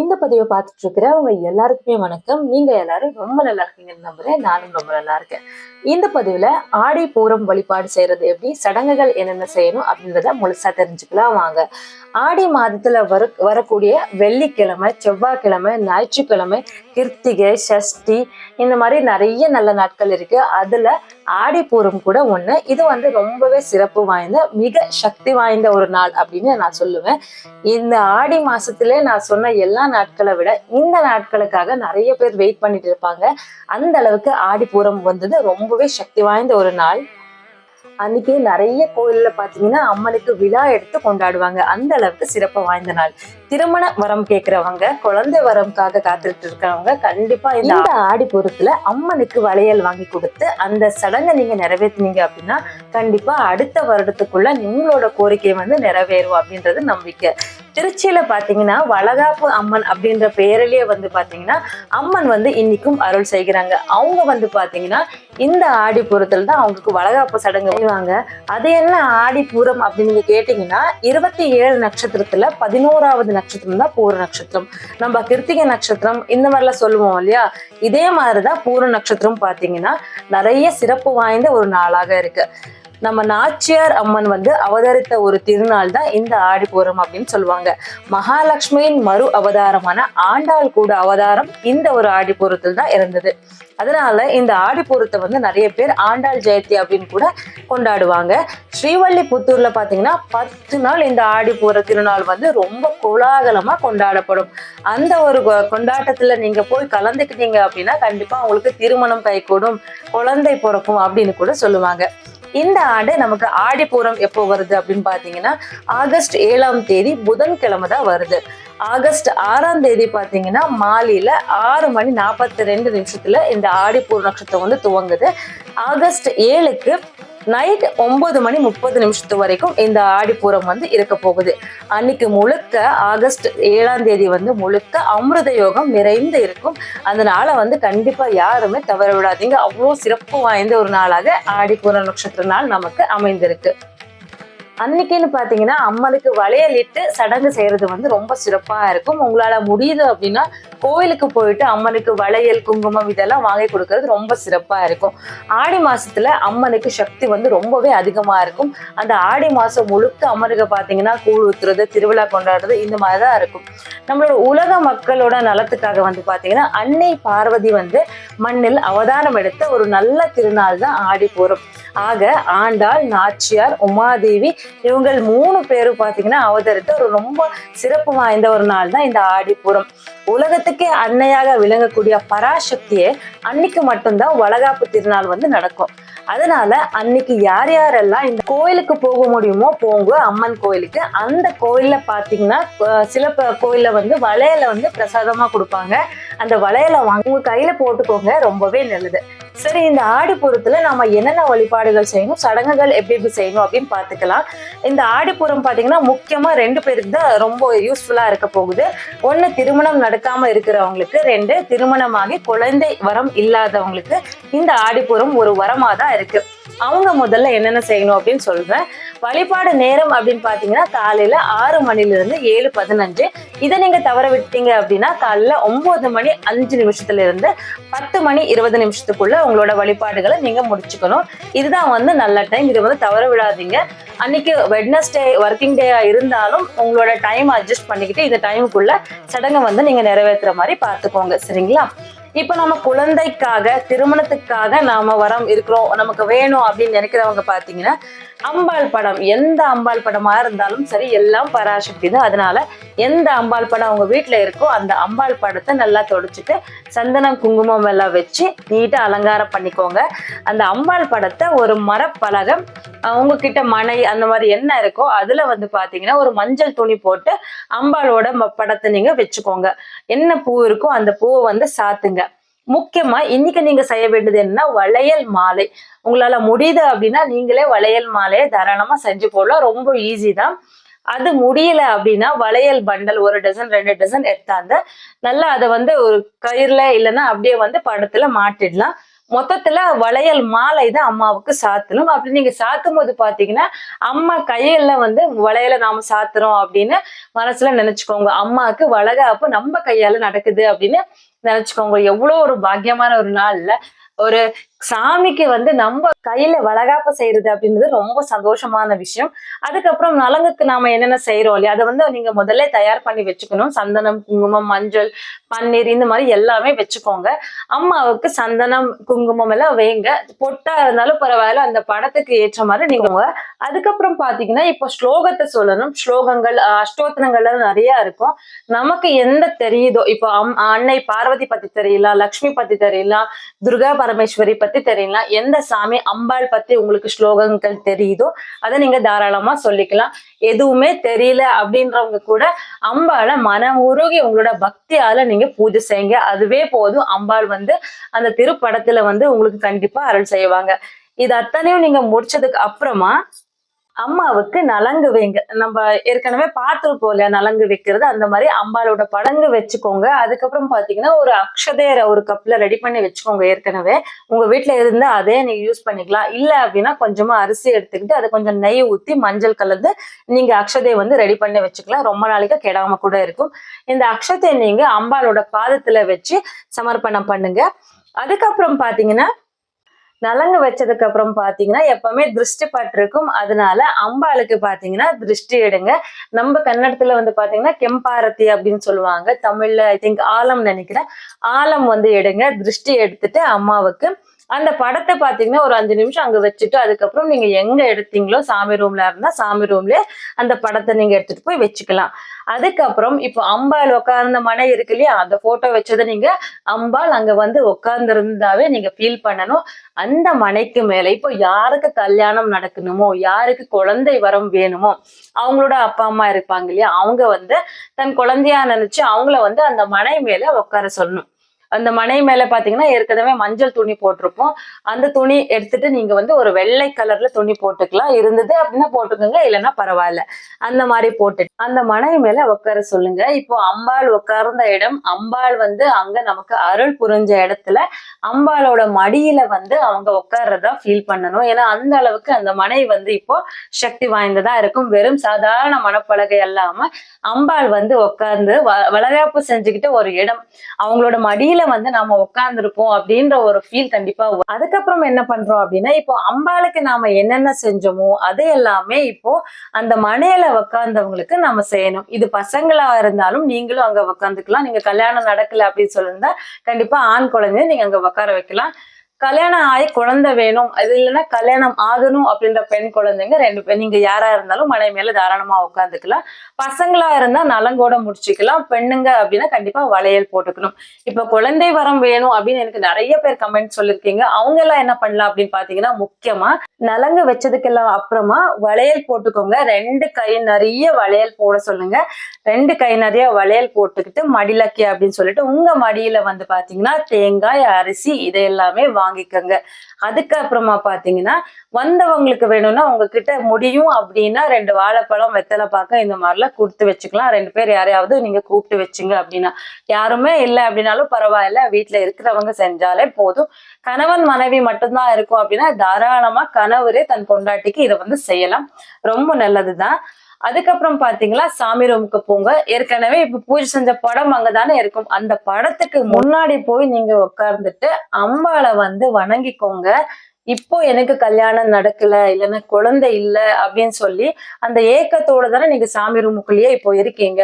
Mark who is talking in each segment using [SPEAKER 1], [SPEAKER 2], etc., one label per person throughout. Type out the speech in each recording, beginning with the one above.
[SPEAKER 1] இந்த பதிவை பார்த்துட்டு இருக்கிற உங்க எல்லாருக்குமே வணக்கம். நீங்க எல்லாரும் ரொம்ப நல்லா இருக்கீங்கன்னு நம்புறேன். நானும் ரொம்ப நல்லா இருக்கேன். இந்த பதிவுல ஆடி பூரம் வழிபாடு செய்யறது எப்படி சடங்குகள் என்னென்ன செய்யணும் அப்படின்றத முழுசா தெரிஞ்சுக்கலாம் வாங்க. ஆடி மாதத்துல வர வரக்கூடிய வெள்ளிக்கிழமை செவ்வாய்க்கிழமை ஞாயிற்றுக்கிழமை கிருத்திகை சஷ்டி இந்த மாதிரி நிறைய நல்ல நாட்கள் இருக்கு. அதுல ஆடிப்பூரம் கூட ஒண்ணு. இது வந்து ரொம்பவே சிறப்பு வாய்ந்த மிக சக்தி வாய்ந்த ஒரு நாள் அப்படின்னு நான் சொல்லுவேன். இந்த ஆடி மாசத்துல நான் சொன்ன எல்லா நாட்களை விட இந்த நாட்களுக்காக நிறைய பேர் வெயிட் பண்ணிட்டு இருப்பாங்க. அந்த அளவுக்கு ஆடிப்பூரம் வந்தது ரொம்பவே சக்தி வாய்ந்த ஒரு நாள். அன்னைக்கு நிறைய கோயில்ல பாத்தீங்கன்னா அம்மனுக்கு விழா எடுத்து கொண்டாடுவாங்க. அந்த அளவுக்கு சிறப்பு வாய்ந்த நாள். திருமண வரம் கேக்குறவங்க குழந்தை வரம்காக காத்துட்டு இருக்கிறவங்க கண்டிப்பா இந்த ஆடி பொருத்துல அம்மனுக்கு வளையல் வாங்கி கொடுத்து அந்த சடங்கை நீங்க நிறைவேற்றினீங்க அப்படின்னா கண்டிப்பா அடுத்த வருடத்துக்குள்ள உங்களோட கோரிக்கை வந்து நிறைவேறும் அப்படின்றது நம்பிக்கை. திருச்சியில பாத்தீங்கன்னா வளகாப்பு அம்மன் அப்படின்ற பெயரிலேயே வந்து பாத்தீங்கன்னா அம்மன் வந்து இன்னைக்கும் அருள் செய்கிறாங்க. அவங்க வந்து பாத்தீங்கன்னா இந்த ஆடிப்புறத்துல தான் அவங்களுக்கு வளகாப்பு சடங்கு செய்வாங்க. அது என்ன ஆடிப்பூரம் அப்படின்னு நீங்க கேட்டீங்கன்னா இருபத்தி ஏழு நட்சத்திரத்துல பதினோராவது நட்சத்திரம் தான் பூர நட்சத்திரம். நம்ம கிருத்திகை நட்சத்திரம் இந்த மாதிரிலாம் சொல்லுவோம் இல்லையா? இதே மாதிரிதான் பூர நட்சத்திரம் பாத்தீங்கன்னா நிறைய சிறப்பு வாய்ந்த ஒரு நாளாக இருக்கு. நம்ம நாச்சியார் அம்மன் வந்து அவதரித்த ஒரு திருநாள் தான் இந்த ஆடிப்பூரம் அப்படின்னு சொல்லுவாங்க. மகாலட்சுமியின் மறு அவதாரமான ஆண்டாள் கூட அவதாரம் இந்த ஒரு ஆடிப்பூரத்தில் தான் இருந்தது. அதனால இந்த ஆடிப்பூரத்தை வந்து நிறைய பேர் ஆண்டாள் ஜெயந்தி அப்படின்னு கூட கொண்டாடுவாங்க. ஸ்ரீவல்லிபுத்தூர்ல பாத்தீங்கன்னா பத்து நாள் இந்த ஆடிப்பூர திருநாள் வந்து ரொம்ப கோலாகலமா கொண்டாடப்படும். அந்த ஒரு கொ- கொண்டாட்டத்துல நீங்க போய் கலந்துக்கிட்டீங்க அப்படின்னா கண்டிப்பா உங்களுக்கு திருமணம் கைகூடும் குழந்தை பிறக்கும் அப்படின்னு கூட சொல்லுவாங்க. இந்த ஆண்டு நமக்கு ஆடிப்பூரம் எப்போ வருது அப்படின்னு பாத்தீங்கன்னா ஆகஸ்ட் ஏழாம் தேதி புதன்கிழமை தான் வருது. ஆகஸ்ட் ஆறாம் தேதி பாத்தீங்கன்னா மாலையில ஆறு மணி நாற்பத்தி ரெண்டு நிமிஷத்துல இந்த ஆடிப்பூர் நட்சத்திரம் வந்து துவங்குது. ஆகஸ்ட் ஏழுக்கு நைட் ஒன்பது மணி முப்பது நிமிஷத்து வரைக்கும் இந்த ஆடிப்பூரம் வந்து இருக்க போகுது. அன்னைக்கு முழுக்க ஆகஸ்ட் ஏழாம் தேதி வந்து முழுக்க அமிர்த யோகம் நிறைந்து இருக்கும். அந்த நாளை வந்து கண்டிப்பா யாருமே தவற விடாதீங்க. அவ்வளோ சிறப்பு வாய்ந்த ஒரு நாளாக ஆடிப்பூர நட்சத்திர நாள் நமக்கு அமைந்திருக்கு. அன்னைக்குன்னு பார்த்தீங்கன்னா அம்மனுக்கு வளையலிட்டு சடங்கு செய்யறது வந்து ரொம்ப சிறப்பா இருக்கும். உங்களால முடியுது அப்படின்னா கோயிலுக்கு போயிட்டு அம்மனுக்கு வளையல் குங்குமம் இதெல்லாம் வாங்கி கொடுக்கறது ரொம்ப சிறப்பா இருக்கும். ஆடி மாசத்துல அம்மனுக்கு சக்தி வந்து ரொம்பவே அதிகமா இருக்கும். அந்த ஆடி மாசம் முழுக்க அம்மனுக்கு பார்த்தீங்கன்னா கூழ் ஊத்துறது திருவிழா கொண்டாடுறது இந்த மாதிரி தான் இருக்கும். நம்மளோட உலக மக்களோட நலத்துக்காக வந்து பாத்தீங்கன்னா அன்னை பார்வதி வந்து மண்ணில் அவதானம் எடுத்த ஒரு நல்ல திருநாள் தான் ஆடி போகிறோம் ஆக ஆண்டாள் நாச்சியார் உமாதேவி இவங்கள் மூணு பேரும் பாத்தீங்கன்னா அவதரித்த ஒரு ரொம்ப சிறப்பு வாய்ந்த ஒரு நாள் தான் இந்த ஆடிப்புறம் உலகத்துக்கே அன்னையாக விளங்கக்கூடிய பராசக்தியே அன்னைக்கு மட்டும்தான் வளகாப்பு திருநாள் வந்து நடக்கும். அதனால அன்னைக்கு யார் யாரெல்லாம் இந்த கோயிலுக்கு போக முடியுமோ போங்க அம்மன் கோயிலுக்கு. அந்த கோயில்ல பாத்தீங்கன்னா சில கோயில்ல வந்து வளையல வந்து பிரசாதமா கொடுப்பாங்க. அந்த வளையலை வாங்க உங்க கையில போட்டுக்கோங்க ரொம்பவே நல்லது. சரி இந்த ஆடிப்பூரத்துல நாம என்னென்ன வழிபாடுகள் செய்யணும் சடங்குகள் எப்படி எப்படி செய்யணும் அப்படின்னு பாத்துக்கலாம் இந்த ஆடிப்பூரம் பாத்தீங்கன்னா முக்கியமா ரெண்டு பேருக்கு தான் ரொம்ப யூஸ்ஃபுல்லா இருக்க போகுது. ஒண்ணு திருமணம் நடக்காம இருக்கிறவங்களுக்கு ரெண்டு திருமணமாகி குழந்தை வரம் இல்லாதவங்களுக்கு இந்த ஆடிப்பூரம் ஒரு வரமா தான் இருக்கு. அவங்க முதல்ல என்னென்ன செய்யணும் அப்படின்னு சொல்றேன். வழிபாடு நேரம் அப்படின்னு பாத்தீங்கன்னா காலையில ஆறு மணில இருந்து ஏழு பதினஞ்சு. இதை நீங்க தவற விட்டீங்க அப்படின்னா காலையில ஒன்பது மணி அஞ்சு நிமிஷத்துல இருந்து பத்து மணி இருபது நிமிஷத்துக்குள்ள உங்களோட வழிபாடுகளை நீங்க முடிச்சுக்கணும். இதுதான் வந்து நல்ல டைம் இதை வந்து தவற விடாதீங்க. அன்னைக்கு வெட்னஸ்டே ஒர்க்கிங் டேயா இருந்தாலும் உங்களோட டைம் அட்ஜஸ்ட் பண்ணிக்கிட்டு இந்த டைமுக்குள்ள சடங்கை வந்து நீங்க நிறைவேற்றுற மாதிரி பார்த்துக்கோங்க. சரிங்களா? இப்போ நம்ம குழந்தைக்காக திருமணத்துக்காக நாம வரம் இருக்கிறோம். நமக்கு வேணும் அப்படின்னு நினைக்கிறவங்க பாத்தீங்கன்னா அம்பாள் படம் எந்த அம்பாள் படமா இருந்தாலும் சரி எல்லாம் பராசக்தி தான். அதனால எந்த அம்பாள் படம் அவங்க வீட்ல இருக்கோ அந்த அம்பாள் படத்தை நல்லா தொடச்சிட்டு சந்தனம் குங்குமம் எல்லாம் வச்சு நீட்டா அலங்காரம் பண்ணிக்கோங்க. அந்த அம்பாள் படத்தை ஒரு மரப்பலகம் உங்ககிட்ட மனை அந்த மாதிரி என்ன இருக்கோ அதுல வந்து பாத்தீங்கன்னா ஒரு மஞ்சள் துணி போட்டு அம்பாளோட படத்தை நீங்க வச்சுக்கோங்க. என்ன பூ இருக்கோ அந்த பூவை வந்து சாத்துங்க. முக்கியமா இன்னைக்கு நீங்க செய்ய வேண்டியது என்னன்னா வளையல் மாலை. உங்களால முடியுது அப்படின்னா நீங்களே வளையல் மாலையை தாராளமா செஞ்சு போடலாம். ரொம்ப ஈஸி தான். அது முடியல அப்படின்னா வளையல் பண்டல் ஒரு டசன் ரெண்டு டசன் எடுத்தாந்த நல்லா அதை வந்து ஒரு கயிறுல இல்லைன்னா அப்படியே வந்து படத்துல மாட்டிடலாம். மொத்தத்துல வளையல் மாலை தான் அம்மாவுக்கு சாத்தணும். அப்படி நீங்க சாத்தும் போது பாத்தீங்கன்னா அம்மா கையில வந்து வளையல நாம சாத்துறோம் அப்படின்னு மனசுல நினைச்சுக்கோங்க. அம்மாவுக்கு வளகாப்பு நம்ம கையால நடக்குது அப்படின்னு நினைச்சுக்கோங்க. எவ்வளவு ஒரு பாக்கியமான ஒரு நாள்ல ஒரு சாமிக்கு வந்து நம்ம கையில வளகாப்பு செய்யறது அப்படின்றது ரொம்ப சந்தோஷமான விஷயம். அதுக்கப்புறம் நலங்குக்கு நாம என்னென்ன செய்யறோம் இல்லையா? அதை வந்து நீங்க முதல்ல தயார் பண்ணி வச்சுக்கணும். சந்தனம் குங்குமம் மஞ்சள் பன்னீர் இந்த மாதிரி எல்லாமே வச்சுக்கோங்க. அம்மாவுக்கு சந்தனம் குங்குமம் எல்லாம் வைங்க. பொட்டா இருந்தாலும் பரவாயில்ல. அந்த படத்துக்கு ஏற்ற மாதிரி நீங்க அதுக்கப்புறம் பாத்தீங்கன்னா இப்போ ஸ்லோகத்தை சொல்லணும். ஸ்லோகங்கள் அஷ்டோத்தனங்கள் எல்லாம் நிறைய இருக்கும். நமக்கு எந்த தெரியுதோ இப்போ அம்- அன்னை பார்வதி பத்தி தெரியலாம் லக்ஷ்மி பத்தி தெரியலாம் துர்கா பரமேஸ்வரி பத்தி தெரியலாம் எந்த சாமி அம்பாள் பத்தி உங்களுக்கு ஸ்லோகங்கள் தெரியுதோ அதை நீங்க தாராளமா சொல்லிக்கலாம். எதுவுமே தெரியல அப்படின்றவங்க கூட அம்பாளை மனம் உருகி உங்களோட பக்தியால நீங்க பூஜை செய்யுங்க. அதுவே போதும். அம்பாள் வந்து அந்த திருப்படத்துல வந்து உங்களுக்கு கண்டிப்பா அருள் செய்வாங்க. இது அத்தனையும் நீங்க முடிச்சதுக்கு அப்புறமா அம்மாவுக்கு நலங்கு வைங்க. நம்ம ஏற்கனவே பார்த்துருப்போம் இல்லையா நலங்கு வைக்கிறது. அந்த மாதிரி அம்பாலோட படங்கு வச்சுக்கோங்க. அதுக்கப்புறம் பார்த்தீங்கன்னா ஒரு அக்ஷதையரை ஒரு கப்பில் ரெடி பண்ணி வச்சுக்கோங்க ஏற்கனவே. உங்கள் வீட்டில் இருந்து அதே நீங்கள் யூஸ் பண்ணிக்கலாம். இல்லை அப்படின்னா கொஞ்சமாக அரிசி எடுத்துக்கிட்டு அதை கொஞ்சம் நெய் ஊற்றி மஞ்சள் கலந்து நீங்கள் அக்ஷதையை வந்து ரெடி பண்ணி வச்சுக்கலாம். ரொம்ப நாளைக்கு கெடாமல் கூட இருக்கும். இந்த அக்ஷதையை நீங்கள் அம்பாலோட பாதத்தில் வச்சு சமர்ப்பணம் பண்ணுங்க. அதுக்கப்புறம் பார்த்தீங்கன்னா நலங்கு வச்சதுக்கு அப்புறம் பாத்தீங்கன்னா எப்பவுமே திருஷ்டி பட்டிருக்கும் அதனால அம்பாளுக்கு பாத்தீங்கன்னா திருஷ்டி எடுங்க. நம்ம கன்னடத்துல வந்து பாத்தீங்கன்னா கெம்பாரதி அப்படின்னு சொல்லுவாங்க. தமிழ்ல ஐ திங்க் ஆலம் நினைக்கிறேன். ஆலம் வந்து எடுங்க. திருஷ்டி எடுத்துட்டு அம்மாவுக்கு அந்த படத்தை பார்த்தீங்கன்னா ஒரு அஞ்சு நிமிஷம் அங்கே வச்சுட்டு அதுக்கப்புறம் நீங்கள் எங்கே எடுத்தீங்களோ சாமி ரூமில் இருந்தால் சாமி ரூம்லயே அந்த படத்தை நீங்கள் எடுத்துகிட்டு போய் வச்சுக்கலாம். அதுக்கப்புறம் இப்போ அம்பாள் உட்கார்ந்த மனை இருக்கு இல்லையா? அந்த ஃபோட்டோ வச்சதை நீங்கள் அம்பாள் அங்கே வந்து உட்கார்ந்துருந்தாவே நீங்கள் ஃபீல் பண்ணணும். அந்த மனைக்கு மேலே இப்போ யாருக்கு கல்யாணம் நடக்கணுமோ யாருக்கு குழந்தை வரம் வேணுமோ அவங்களோட அப்பா அம்மா இருப்பாங்க இல்லையா? அவங்க வந்து தன் குழந்தையா நினைச்சு அவங்கள வந்து அந்த மனை மேல உட்கார சொல்லணும். அந்த மனை மேல பாத்தீங்கன்னா ஏற்கனவே மஞ்சள் துணி போட்டிருப்போம். அந்த துணி எடுத்துட்டு நீங்க வந்து ஒரு வெள்ளை கலர்ல துணி போட்டுக்கலாம். இருந்தது அப்படின்னா போட்டுக்கோங்க இல்லைன்னா பரவாயில்ல. அந்த மாதிரி போட்டு அந்த மனை மேல உட்கார சொல்லுங்க. இப்போ அம்பாள் உட்கார்ந்த இடம் அம்பாள் வந்து அங்க நமக்கு அருள் புரிஞ்ச இடத்துல அம்பாளோட மடியில வந்து அவங்க உட்கார்றதா ஃபீல் பண்ணணும். ஏன்னா அந்த அளவுக்கு அந்த மனை வந்து இப்போ சக்தி வாய்ந்ததா இருக்கும். வெறும் சாதாரண மனப்பலகை அல்லாம அம்பாள் வந்து உட்கார்ந்து வ- வளகாப்பு செஞ்சுக்கிட்ட ஒரு இடம். அவங்களோட மடியில வந்து நாம உட்கார்ந்துருப்போம் அப்படின்ற ஒரு ஃபீல் கண்டிப்பா அதுக்கப்புறம் என்ன பண்றோம் அப்படின்னா இப்போ அம்பாளுக்கு நாம என்னென்ன செஞ்சோமோ அது எல்லாமே இப்போ அந்த மனையில உட்கார்ந்தவங்களுக்கு நம்ம செய்யணும். இது பசங்களா இருந்தாலும் நீங்களும் அங்க உட்காந்துக்கலாம் நீங்க கல்யாணம் நடக்கல அப்படின்னு சொல்லியிருந்தா கண்டிப்பா ஆண் குழந்தைய நீங்க அங்க உட்கார வைக்கலாம். கல்யாணம் ஆகி குழந்தை வேணும். அது இல்லைன்னா கல்யாணம் ஆகணும் அப்படின்ற பெண் குழந்தைங்க ரெண்டு பேர் நீங்க யாரா இருந்தாலும் மனை மேல தாராளமா உட்காந்துக்கலாம் பசங்களா இருந்தா நலங்கோட முடிச்சுக்கலாம். பெண்ணுங்க அப்படின்னா கண்டிப்பா வளையல் போட்டுக்கணும். இப்ப குழந்தை வரம் வேணும் அப்படின்னு எனக்கு நிறைய பேர் கமெண்ட் சொல்லிருக்கீங்க. அவங்க எல்லாம் என்ன பண்ணலாம் அப்படின்னு பாத்தீங்கன்னா முக்கியமா நலங்கு வச்சதுக்கெல்லாம் அப்புறமா வளையல் போட்டுக்கோங்க. ரெண்டு கை நிறைய வளையல் போட சொல்லுங்க. ரெண்டு கை நிறைய வளையல் போட்டுக்கிட்டு மடிலக்கி அப்படின்னு சொல்லிட்டு உங்க மடியில வந்து பாத்தீங்கன்னா தேங்காய் அரிசி இதை எல்லாமே வாங்கிக்கோங்க. அதுக்கப்புறமா பாத்தீங்கன்னா வந்தவங்களுக்கு வேணும்னா உங்ககிட்ட முடியும் அப்படின்னா ரெண்டு வாழைப்பழம் வெத்தலை பாக்க இந்த மாதிரிலாம் கொடுத்து வச்சுக்கலாம். ரெண்டு பேர் யாரையாவது நீங்க கூப்பிட்டு வச்சுங்க அப்படின்னா. யாருமே இல்லை அப்படின்னாலும் பரவாயில்ல. வீட்டுல இருக்கிறவங்க செஞ்சாலே போதும். கணவன் மனைவி மட்டும்தான் இருக்கும் அப்படின்னா தாராளமா கணவரே தன் பொண்டாட்டிக்கு இதை வந்து செய்யலாம். ரொம்ப நல்லதுதான். அதுக்கப்புறம் பாத்தீங்கன்னா சாமி ரூமுக்கு போங்க. ஏற்கனவே இப்ப பூஜை செஞ்ச படம் அங்கதானே இருக்கும். அந்த படத்துக்கு முன்னாடி போய் நீங்க உட்கார்ந்துட்டு அம்பாளை வந்து வணங்கிக்கோங்க. இப்போ எனக்கு கல்யாணம் நடக்கல இல்லைன்னா குழந்தை இல்லை அப்படின்னு சொல்லி அந்த ஏக்கத்தோட தானே நீங்க சாமி ரூமுக்குள்ளேயே இப்போ இருக்கீங்க.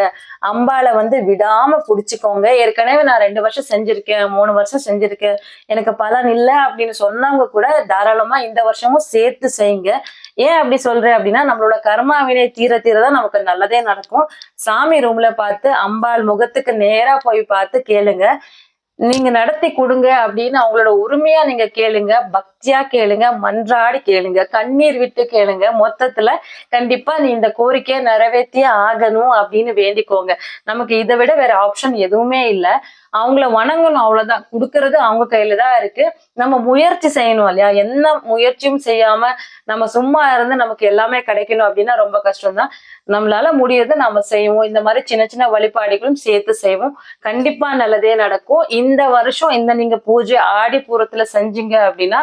[SPEAKER 1] அம்பாளை வந்து விடாம புடிச்சுக்கோங்க. ஏற்கனவே நான் ரெண்டு வருஷம் செஞ்சிருக்கேன் மூணு வருஷம் செஞ்சிருக்கேன். எனக்கு பலன் இல்லை அப்படின்னு சொன்னவங்க கூட தாராளமா இந்த வருஷமும் சேர்த்து செய்யுங்க. ஏன் அப்படி சொல்றேன் அப்படின்னா நம்மளோட கர்மாவினை தீர தீர தான் நமக்கு நல்லதே நடக்கும். சாமி ரூம்ல பார்த்து அம்பாள் முகத்துக்கு நேரா போய் பார்த்து கேளுங்க. நீங்க நடத்தி கொடுங்க அப்படின்னு அவங்களோட உரிமையா நீங்க கேளுங்க பக்தியா கேளுங்க மன்றாடி கேளுங்க கண்ணீர் விட்டு கேளுங்க. மொத்தத்துல கண்டிப்பா நீ இந்த கோரிக்கையை நிறைவேற்றியே ஆகணும் அப்படின்னு வேண்டிக்கோங்க. நமக்கு இதை விட வேற ஆப்ஷன் எதுவுமே இல்லை. அவங்கள வணங்கணும் அவ்வளவுதான். கொடுக்கறது அவங்க கையில தான் இருக்கு. நம்ம முயற்சி செய்யணும் இல்லையா? என்ன முயற்சியும் செய்யாம நம்ம சும்மா இருந்து நமக்கு எல்லாமே கிடைக்கணும் அப்படின்னா ரொம்ப கஷ்டம் தான் நம்மளால முடியறதை நம்ம செய்வோம். இந்த மாதிரி சின்ன சின்ன வழிபாடுகளும் சேர்த்து செய்வோம். கண்டிப்பா நல்லதே நடக்கும். இந்த வருஷம் இந்த நீங்க பூஜை ஆடி பூரத்துல செஞ்சீங்க அப்படின்னா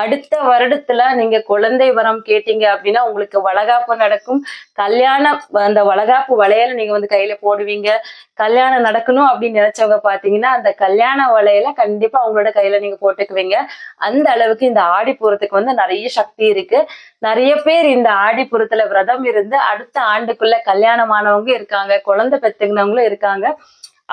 [SPEAKER 1] அடுத்த வருடத்துல நீங்க குழந்தை வரம் கேட்டீங்க அப்படின்னா உங்களுக்கு வளகாப்பு நடக்கும். கல்யாணம் அந்த வளகாப்பு வளையல நீங்க வந்து கையில போடுவீங்க. கல்யாணம் நடக்கணும் அப்படின்னு நினைச்சவங்க பாத்தீங்கன்னா அந்த கல்யாண வளையல கண்டிப்பா அவங்களோட கையில நீங்க போட்டுக்குவீங்க. அந்த அளவுக்கு இந்த ஆடிப்பூரத்துக்கு வந்து நிறைய சக்தி இருக்கு. நிறைய பேர் இந்த ஆடிப்புறத்துல விரதம் இருந்து அடுத்த ஆண்டுக்குள்ள கல்யாணமானவங்க இருக்காங்க. குழந்தை பெத்துக்கினவங்களும் இருக்காங்க.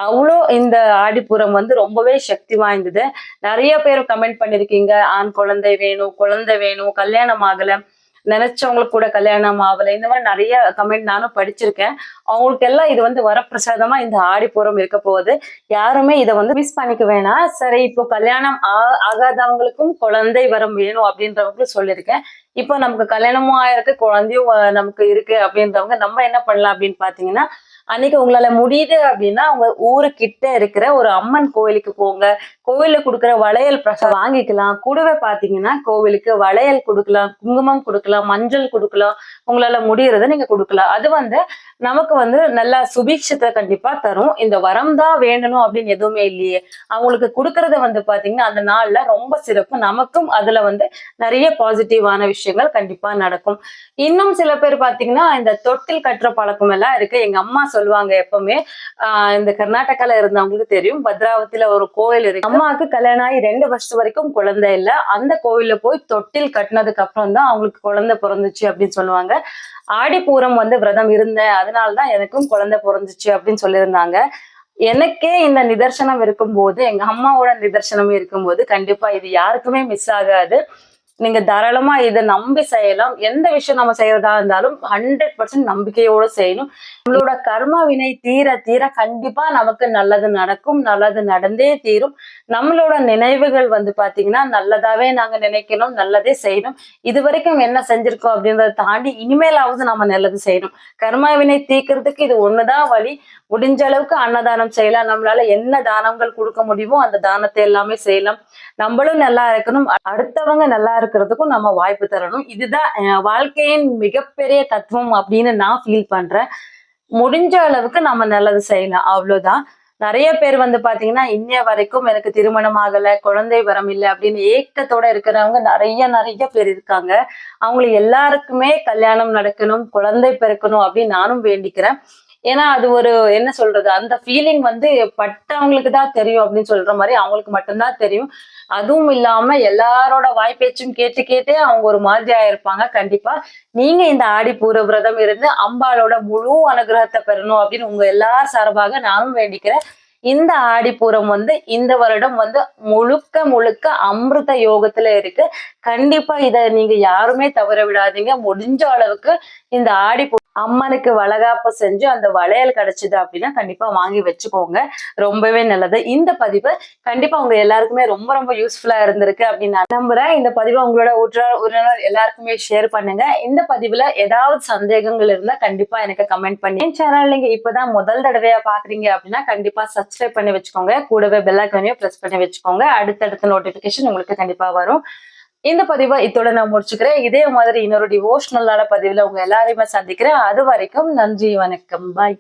[SPEAKER 1] அவ்வளோ இந்த ஆடிப்புறம் வந்து ரொம்பவே சக்தி வாய்ந்தது. நிறைய பேர் கமெண்ட் பண்ணிருக்கீங்க. ஆண் குழந்தை வேணும் குழந்தை வேணும் கல்யாணம் ஆகலை. நினைச்சவங்களுக்கு கூட கல்யாணம் ஆகலை. இந்த மாதிரி நிறைய கமெண்ட் நானும் படிச்சிருக்கேன். அவங்களுக்கு எல்லாம் இது வந்து வரப்பிரசாதமா இந்த ஆடிப்புறம் இருக்க போகுது. யாருமே இதை வந்து மிஸ் பண்ணிக்க வேணாம் சரி இப்போ கல்யாணம் ஆ- ஆகாதவங்களுக்கும் குழந்தை வரம் வேணும் அப்படின்றவங்களும் சொல்லியிருக்கேன். இப்போ நமக்கு கல்யாணமும் ஆயிருக்கு குழந்தையும் நமக்கு இருக்கு அப்படின்றவங்க நம்ம என்ன பண்ணலாம் அப்படின்னு பாத்தீங்கன்னா அன்னைக்கு உங்களால முடியுது அப்படின்னா உங்க ஊருக்கிட்ட இருக்கிற ஒரு அம்மன் கோயிலுக்கு போங்க. கோவில்ல கொடுக்குற வளையல் பிரசாதம் வாங்கிக்கலாம். கூடவே பாத்தீங்கன்னா கோவிலுக்கு வளையல் கொடுக்கலாம் குங்குமம் கொடுக்கலாம் மஞ்சள் கொடுக்கலாம். உங்களால முடியறத நீங்க கொடுக்கலாம். அது வந்து நமக்கு வந்து நல்ல சுபீட்சத்தை கண்டிப்பா தரும். இந்த வரம் தான் வேண்டணும் அப்படின்னு எதுவுமே இல்லையே. அவங்களுக்கு கொடுக்கறத வந்து பாத்தீங்கன்னா அந்த நாள்ல ரொம்ப சிறப்பு. நமக்கும் அதுல வந்து நிறைய பாசிட்டிவான விஷயங்கள் கண்டிப்பா நடக்கும். இன்னும் சில பேர் பாத்தீங்கன்னா இந்த தொட்டில் கட்டுற பழக்கம் எல்லாம் இருக்கு. எங்க அம்மா சொல்லுவாங்க எப்பவுமே ஆஹ் இந்த கர்நாடகால இருந்தவங்களுக்கு தெரியும். பத்ராவதியில ஒரு கோயில் இருக்கு. அம்மாவுக்கு கல்யாணம் ஆகி ரெண்டு வருஷம் வரைக்கும் குழந்தை இல்ல. அந்த கோவில்ல போய் தொட்டில் கட்டினதுக்கு அப்புறம் தான் அவங்களுக்கு குழந்தை பிறந்துச்சு அப்படின்னு சொல்லுவாங்க. ஆடிப்பூரம் வந்து விரதம் இருந்தேன் அதனாலதான் எனக்கும் குழந்தை பிறந்துச்சு அப்படின்னு சொல்லியிருந்தாங்க. எனக்கே இந்த நிதர்சனம் இருக்கும்போது எங்க அம்மாவோட நிதர்சனமும் இருக்கும்போது கண்டிப்பா இது யாருக்குமே மிஸ் ஆகாது. நீங்க தாராளமா இதை நம்பி செய்யலாம். எந்த விஷயம் நம்ம செய்யறதா இருந்தாலும் ஹண்ட்ரட் பர்சன்ட் நம்பிக்கையோட செய்யணும். நம்மளோட கர்ம வினை தீர தீர கண்டிப்பா நமக்கு நல்லது நடக்கும். நல்லது நடந்தே தீரும். நம்மளோட நினைவுகள் வந்து பாத்தீங்கன்னா நல்லதாவே நாங்க நினைக்கணும் நல்லதே செய்யணும். இது வரைக்கும் என்ன செஞ்சிருக்கோம் அப்படின்றத தாண்டி இனிமேலாவது நம்ம நல்லது செய்யணும். கர்ம வினை தீர்க்கறதுக்கு இது ஒண்ணுதான் வழி. முடிஞ்ச அளவுக்கு அன்னதானம் செய்யலாம். நம்மளால என்ன தானங்கள் கொடுக்க முடியுமோ அந்த தானத்தை எல்லாமே செய்யலாம். நம்மளும் நல்லா இருக்கணும் அடுத்தவங்க நல்லா இருக்கிறதுக்கும் நம்ம வாய்ப்பு தரணும். இதுதான் அஹ், வாழ்க்கையின் மிகப்பெரிய தத்துவம் அப்படின்னு நான் ஃபீல் பண்றேன். முடிஞ்ச அளவுக்கு நம்ம நல்லது செய்யலாம். அவ்வளவுதான். நிறைய பேர் வந்து பாத்தீங்கன்னா இன்னைய வரைக்கும் எனக்கு திருமணம் ஆகல குழந்தை வரம் இல்லை அப்படின்னு ஏக்கத்தோட இருக்கிறவங்க நிறைய நிறைய பேர் இருக்காங்க. அவங்களுக்கு எல்லாருக்குமே கல்யாணம் நடக்கணும் குழந்தை பிறக்கணும் அப்படின்னு நானும் வேண்டிக்கிறேன். ஏன்னா அது ஒரு என்ன சொல்றது அந்த ஃபீலிங் வந்து பட்டவங்களுக்கு தான் தெரியும் அப்படின்னு சொல்ற மாதிரி அவங்களுக்கு மட்டும்தான் தெரியும். அதுவும் இல்லாம எல்லாரோட வாய்ப்பேச்சும் கேட்டு கேட்டே அவங்க ஒரு மாதிரியா இருப்பாங்க கண்டிப்பா. நீங்க இந்த ஆடி பூர விரதம் இருந்து அம்பாளோட முழு அனுகிரகத்தை பெறணும் அப்படின்னு உங்க எல்லார் சார்பாக நானும் வேண்டிக்கிறேன். இந்த ஆடிப்பூரம் வந்து இந்த வருடம் வந்து முழுக்க முழுக்க அமிர்த யோகத்துல இருக்கு. கண்டிப்பா இத நீங்க யாருமே தவற விடாதீங்க. முடிஞ்ச அளவுக்கு இந்த ஆடி அம்மனுக்கு வளகாப்பு செஞ்சு அந்த வளையல் கிடைச்சது அப்படின்னா கண்டிப்பா வாங்கி வச்சுக்கோங்க. ரொம்பவே நல்லது. இந்த பதிவு கண்டிப்பா உங்க எல்லாருக்குமே ரொம்ப ரொம்ப யூஸ்ஃபுல்லா இருந்திருக்கு அப்படின்னு நான் நம்புறேன். இந்த பதிவை உங்களோட உற்றார் உறவினர் எல்லாருக்குமே ஷேர் பண்ணுங்க. இந்த பதிவுல ஏதாவது சந்தேகங்கள் இருந்தா கண்டிப்பா எனக்கு கமெண்ட் பண்ணி என் சேனல் நீங்க இப்பதான் முதல் தடவையா பாக்குறீங்க அப்படின்னா கண்டிப்பா சப்ஸ்கிரைப் பண்ணி வச்சுக்கோங்க. கூடவே பெல் ஐக்கானையும் பிரஸ் பண்ணி வச்சுக்கோங்க. அடுத்தடுத்த நோட்டிபிகேஷன் உங்களுக்கு கண்டிப்பா வரும். இந்த பதிவை இத்தோட நான் முடிச்சுக்கிறேன். இதே மாதிரி இன்னொரு டிவோஷனலான பதிவுல உங்க எல்லாரையுமே சந்திக்கிறேன். அது வரைக்கும் நன்றி வணக்கம். பாய்